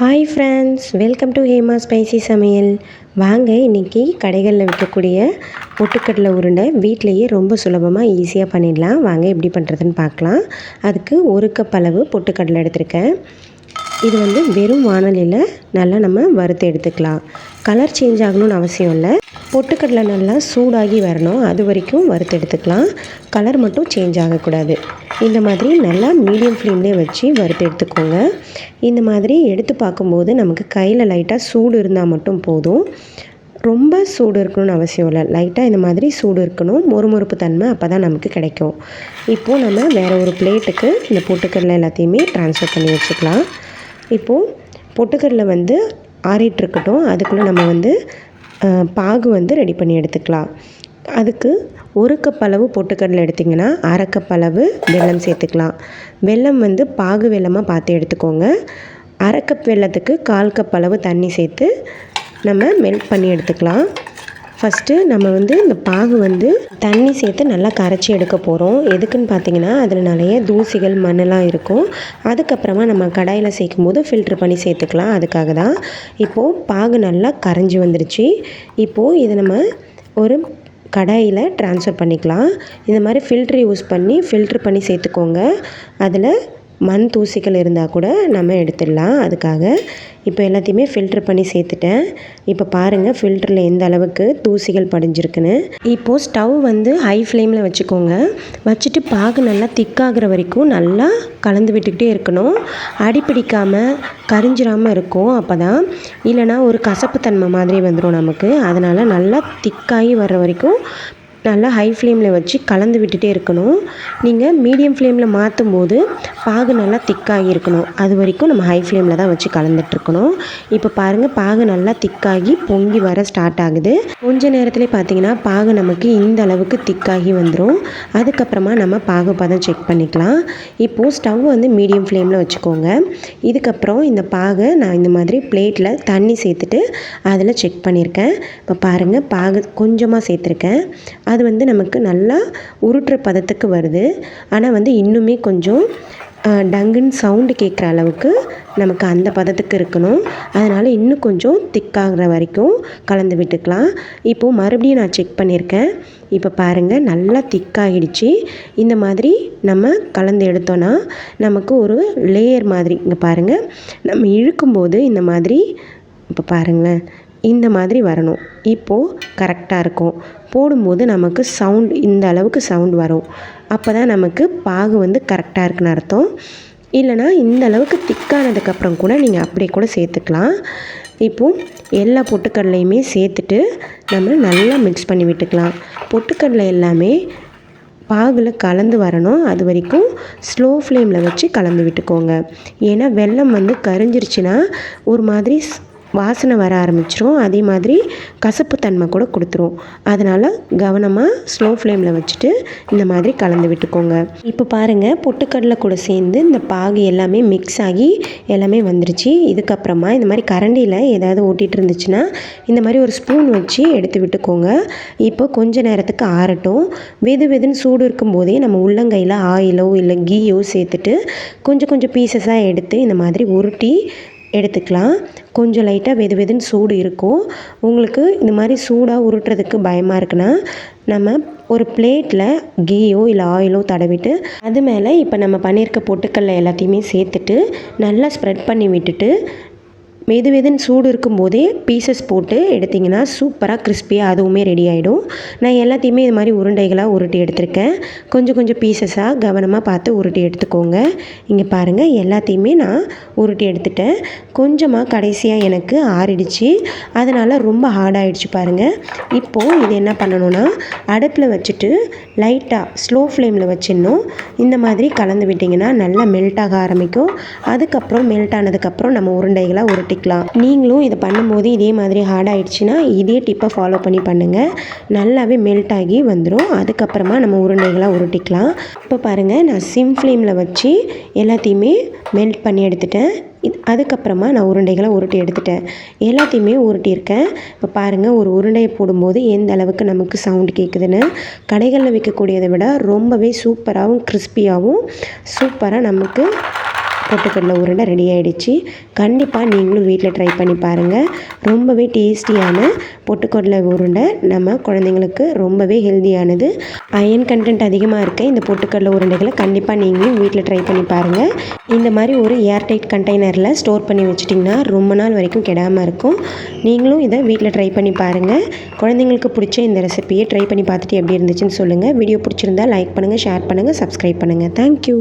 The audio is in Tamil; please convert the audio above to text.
Hi friends welcome to Hema spicy சமையல் வாங்க இன்றைக்கி கடைகளில் விற்கக்கூடிய பொட்டுக்கடலை உருண்டை வீட்டிலையே ரொம்ப சுலபமாக ஈஸியாக பண்ணிடலாம். வாங்க எப்படி பண்ணுறதுன்னு பார்க்கலாம். அதுக்கு ஒரு கப் அளவு பொட்டுக்கடலை எடுத்திருக்கேன். இது வந்து வெறும் வானலியில் நல்லா நம்ம வறுத்து எடுத்துக்கலாம். கலர் சேஞ்ச் ஆகணும்னு அவசியம் இல்லை. பொட்டுக்கடலை நல்லா சூடாகி வரணும். அது வரைக்கும் வறுத்து எடுத்துக்கலாம். கலர் மட்டும் சேஞ்ச் ஆகக்கூடாது. இந்த மாதிரி நல்லா மீடியம் ஃப்ளேம்லேயே வச்சு வறுத்து எடுத்துக்கோங்க. இந்த மாதிரி எடுத்து பார்க்கும்போது நமக்கு கையில் லைட்டாக சூடு இருந்தால் மட்டும் போதும். ரொம்ப சூடு இருக்கணும்னு அவசியம் இல்லை. லைட்டாக இந்த மாதிரி சூடு இருக்கணும். மொறுமொறுப்பு தன்மை அப்போ தான் நமக்கு கிடைக்கும். இப்போது நம்ம வேறு ஒரு பிளேட்டுக்கு இந்த பொட்டுக்கடலை எல்லாத்தையுமே ட்ரான்ஸ்ஃபர் பண்ணி வச்சுக்கலாம். இப்போது பொட்டுக்கடலை வந்து ஆறிட்டு இருக்கட்டும். அதுக்குள்ளே நம்ம வந்து பாகு வந்து ரெடி பண்ணி எடுத்துக்கலாம். அதுக்கு ஒரு கப் அளவு பொட்டுக்கடலை எடுத்திங்கன்னா அரை கப் அளவு வெல்லம் சேர்த்துக்கலாம். வெல்லம் வந்து பாகு வெல்லமாக பார்த்து எடுத்துக்கோங்க. அரை கப் வெல்லத்துக்கு கால் கப் அளவு தண்ணி சேர்த்து நம்ம மெல்ட் பண்ணி எடுத்துக்கலாம். ஃபஸ்ட்டு நம்ம வந்து இந்த பாகு வந்து தண்ணி சேர்த்து நல்லா கரைச்சி எடுக்க போகிறோம் எதுக்குன்னு பார்த்தீங்கன்னா அதில் நிறைய தூசிகள் மண்ணெல்லாம் இருக்கும். அதுக்கப்புறமா நம்ம கடாயில் சேர்க்கும் போது ஃபில்ட்ரு பண்ணி சேர்த்துக்கலாம். அதுக்காக தான். இப்போது பாகு நல்லா கரைஞ்சி வந்துருச்சு. இப்போது இதை நம்ம ஒரு கடாயில் ட்ரான்ஸ்ஃபர் பண்ணிக்கலாம். இந்த மாதிரி ஃபில்ட்ரு யூஸ் பண்ணி ஃபில்ட்ரு பண்ணி சேர்த்துக்கோங்க. அதில் மண் தூசிகள் இருந்தால் கூட நம்ம எடுத்துடலாம். அதுக்காக இப்போ எல்லாத்தையுமே ஃபில்ட்ரு பண்ணி சேர்த்துட்டேன். இப்போ பாருங்கள் ஃபில்டரில் எந்த அளவுக்கு தூசிகள் படிஞ்சிருக்குன்னு. இப்போது ஸ்டவ் வந்து ஹை ஃப்ளேமில் வச்சுக்கோங்க. வச்சுட்டு பாகு நல்லா திக்காகிற வரைக்கும் நல்லா கலந்து விட்டுக்கிட்டே இருக்கணும். அடி பிடிக்காமல் கரிஞ்சிராமல் இருக்கும் அப்போ தான் இல்லைனா ஒரு கசப்பு தன்மை மாதிரி வந்துடும் நமக்கு. அதனால் நல்லா திக்காகி வர்ற வரைக்கும் நல்லா ஹை ஃப்ளேமில் வச்சு கலந்து விட்டுட்டே இருக்கணும். நீங்கள் மீடியம் ஃப்ளேமில் மாற்றும் போது பாகு நல்லா திக்காகி இருக்கணும். அது வரைக்கும் நம்ம ஹை ஃப்ளேமில் தான் வச்சு கலந்துட்டுருக்கணும் இப்போ பாருங்கள் பாகு நல்லா திக்காகி பொங்கி வர ஸ்டார்ட் ஆகுது. கொஞ்ச நேரத்துலேயே பார்த்தீங்கன்னா பாகு நமக்கு இந்த அளவுக்கு திக்காகி வந்துடும் அதுக்கப்புறமா நம்ம பாகு பதம் செக் பண்ணிக்கலாம். இப்போது ஸ்டவ் வந்து மீடியம் ஃப்ளேமில் வச்சுக்கோங்க. இதுக்கப்புறம் இந்த பாகை நான் இந்த மாதிரி பிளேட்டில் தண்ணி சேர்த்துட்டு அதில் செக் பண்ணியிருக்கேன் இப்போ பாருங்கள் பாகு கொஞ்சமாக சேர்த்துருக்கேன். அது வந்து நமக்கு நல்லா உருட்டுற பதத்துக்கு வருது. ஆனால் வந்து இன்னுமே கொஞ்சம் டங்குன்னு சவுண்டு கேட்குற அளவுக்கு நமக்கு அந்த பதத்துக்கு இருக்கணும். அதனால் இன்னும் கொஞ்சம் திக்காகிற வரைக்கும் கலந்து விட்டுக்கலாம். இப்போது மறுபடியும் நான் செக் பண்ணியிருக்கேன். இப்போ பாருங்கள் நல்லா திக்காகிடுச்சு இந்த மாதிரி நம்ம கலந்து எடுத்தோன்னா நமக்கு ஒரு லேயர் மாதிரி. இங்கே பாருங்கள் நம்ம இழுக்கும்போது இந்த மாதிரி இப்போ பாருங்களேன். இந்த மாதிரி வரணும். இப்போது கரெக்டாக இருக்கும். போடும்போது நமக்கு சவுண்ட் இந்த அளவுக்கு சவுண்ட் வரும். அப்போ தான் நமக்கு பாகு வந்து கரெக்டாக இருக்குன்னு அர்த்தம். இல்லைனா இந்த அளவுக்கு திக்கானதுக்கப்புறம் கூட நீங்கள் அப்படியே கூட சேர்த்துக்கலாம். இப்போது எல்லா பொட்டுக்கடலையுமே சேர்த்துட்டு நம்ம நல்லா மிக்ஸ் பண்ணி விட்டுக்கலாம். பொட்டுக்கடலை எல்லாமே பாகில் கலந்து வரணும். அது வரைக்கும் ஸ்லோ ஃப்ளேமில் வச்சு கலந்து விட்டுக்கோங்க. ஏன்னா வெல்லம் வந்து கரிஞ்சிருச்சுன்னா ஒரு மாதிரி வாசனை வர ஆரம்பிச்சிரும். அதே மாதிரி கசப்பு தன்மை கூட கொடுத்துரும். அதனால் கவனமாக ஸ்லோ ஃப்ளேமில் வச்சுட்டு இந்த மாதிரி கலந்து விட்டுக்கோங்க. இப்போ பாருங்கள் பொட்டுக்கடலை கூட சேர்ந்து இந்த பாகு எல்லாமே மிக்ஸ் ஆகி எல்லாமே வந்துருச்சு. இதுக்கப்புறமா இந்த மாதிரி கரண்டியில் ஏதாவது ஓட்டிகிட்டு இருந்துச்சுன்னா இந்த மாதிரி ஒரு ஸ்பூன் வச்சு எடுத்து விட்டுக்கோங்க. இப்போ கொஞ்ச நேரத்துக்கு ஆறட்டும். வெது வெதுன்னு சூடு இருக்கும்போதே நம்ம உள்ளங்கையில் ஆயிலோ இல்லை கீயோ சேர்த்துட்டு கொஞ்சம் கொஞ்சம் பீசஸாக எடுத்து இந்த மாதிரி உருட்டி எடுத்துக்கலாம். கொஞ்சம் லைட்டாக வெது வெதுன்னு சூடு இருக்கும். உங்களுக்கு இந்த மாதிரி சூடாக உருட்டுறதுக்கு பயமாக இருக்குன்னா நம்ம ஒரு பிளேட்டில் கீயோ இல்லை ஆயிலோ தடவிட்டு அது மேலே இப்போ நம்ம பண்ணியிருக்க பொட்டுக்கல்ல எல்லாத்தையுமே சேர்த்துட்டு நல்லா ஸ்ப்ரெட் பண்ணி விட்டுட்டு மெதுவெதுன்னு சூடு இருக்கும்போதே பீசஸ் போட்டு எடுத்திங்கன்னா சூப்பராக கிறிஸ்பியாக அதுவுமே ரெடி ஆகிடும் நான் எல்லாத்தையுமே இது மாதிரி உருண்டைகளாக உருட்டி எடுத்திருக்கேன். கொஞ்சம் கொஞ்சம் பீசஸாக கவனமாக பார்த்து உருட்டி எடுத்துக்கோங்க. இங்கே பாருங்கள் எல்லாத்தையுமே நான் உருட்டி எடுத்துட்டேன். கொஞ்சமாக கடைசியாக எனக்கு ஆறிடுச்சு. அதனால் ரொம்ப ஹார்டாகிடுச்சு பாருங்கள் இப்போது இது என்ன பண்ணணும்னா அடுப்பில் வச்சுட்டு லைட்டாக ஸ்லோ ஃப்ளேமில் வச்சிடணும். இந்த மாதிரி கலந்து விட்டிங்கன்னா நல்லா மெல்ட் ஆக ஆரம்பிக்கும். அதுக்கப்புறம் மெல்ட் ஆனதுக்கப்புறம் நம்ம உருண்டைகளாக உருட்டி பண்ணிக்கலாம் நீங்களும் இதை பண்ணும்போது இதே மாதிரி ஹார்ட் ஆகிடுச்சின்னா இதே டிப்பை ஃபாலோ பண்ணி பண்ணுங்கள் நல்லாவே மெல்ட் ஆகி வந்துடும் அதுக்கப்புறமா நம்ம உருண்டைகளாக உருட்டிக்கலாம். இப்போ பாருங்கள் நான் சிம் ஃப்ளேமில் வச்சு எல்லாத்தையுமே மெல்ட் பண்ணி எடுத்துட்டேன். இது அதுக்கப்புறமா நான் உருண்டைகளை உருட்டி எடுத்துட்டேன். எல்லாத்தையுமே உருட்டியிருக்கேன். இப்போ பாருங்கள் ஒரு உருண்டையை போடும்போது எந்த அளவுக்கு நமக்கு சவுண்டு கேட்குதுன்னு கடைகளில் விற்கக்கூடியதை விட ரொம்பவே சூப்பராகவும் கிறிஸ்பியாகவும் சூப்பராக நமக்கு பொட்டுக்கடலை உருண்டை ரெடி ஆகிடுச்சு கண்டிப்பாக நீங்களும் வீட்டில் ட்ரை பண்ணி பாருங்கள் ரொம்பவே டேஸ்டியான பொட்டுக்கடலை உருண்டை நம்ம குழந்தைங்களுக்கு ரொம்பவே ஹெல்தியானது அயன் கண்டென்ட் அதிகமாக இருக்க இந்த பொட்டுக்கடலை உருண்டைகளை கண்டிப்பாக நீங்களும் வீட்டில் ட்ரை பண்ணி பாருங்கள் இந்த மாதிரி ஒரு ஏர்டைட் கண்டெய்னரில் ஸ்டோர் பண்ணி வச்சிட்டிங்கன்னா ரொம்ப நாள் வரைக்கும் கெடாமல் இருக்கும். நீங்களும் இதை வீட்டில் ட்ரை பண்ணி பாருங்கள் குழந்தைங்களுக்கு பிடிச்ச இந்த ரெசிபியை ட்ரை பண்ணி பார்த்துட்டு எப்படி இருந்துச்சுன்னு சொல்லுங்கள் வீடியோ பிடிச்சிருந்தா லைக் பண்ணுங்கள் ஷேர் பண்ணுங்கள் சப்ஸ்கிரைப் பண்ணுங்கள் தேங்க்யூ